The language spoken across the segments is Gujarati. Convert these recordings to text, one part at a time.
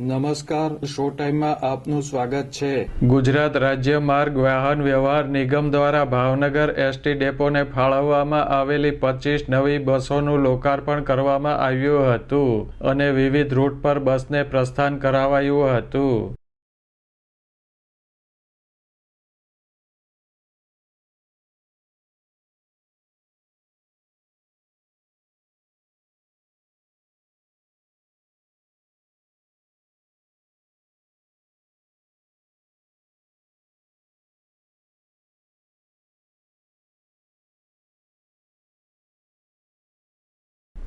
નમસ્કાર શો ટાઈમમાં આપનું સ્વાગત છે. ગુજરાત રાજ્ય માર્ગ વાહન વ્યવહાર નિગમ દ્વારા ભાવનગર એસટી ડેપોને ફાળવવામાં આવેલી પચીસ નવી બસોનું લોકાર્પણ કરવામાં આવ્યું હતું અને વિવિધ રૂટ પર બસને પ્રસ્થાન કરાવાયું હતું.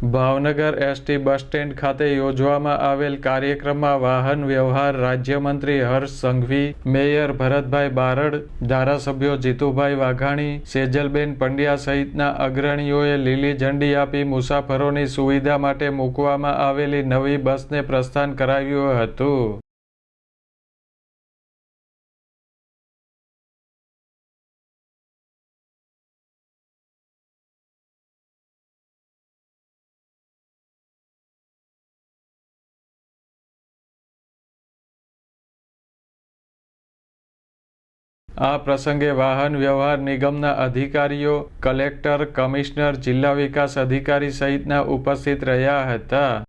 ભાવનગર એસટી બસ સ્ટેન્ડ ખાતે યોજવામાં આવેલ કાર્યક્રમમાં વાહન વ્યવહાર રાજ્યમંત્રી હર્ષ સંઘવી, મેયર ભરતભાઈ બારડ, ધારાસભ્યો જીતુભાઈ વાઘાણી, સેજલબેન પંડ્યા સહિતના અગ્રણીઓએ લીલી ઝંડી આપી મુસાફરોની સુવિધા માટે મૂકવામાં આવેલી નવી બસને પ્રસ્થાન કરાવ્યું હતું. આ પ્રસંગે વાહન વ્યવહાર નિગમના અધિકારીઓ, કલેક્ટર, કમિશનર, જિલ્લા વિકાસ અધિકારી સહિતના ઉપસ્થિત રહ્યા હતા.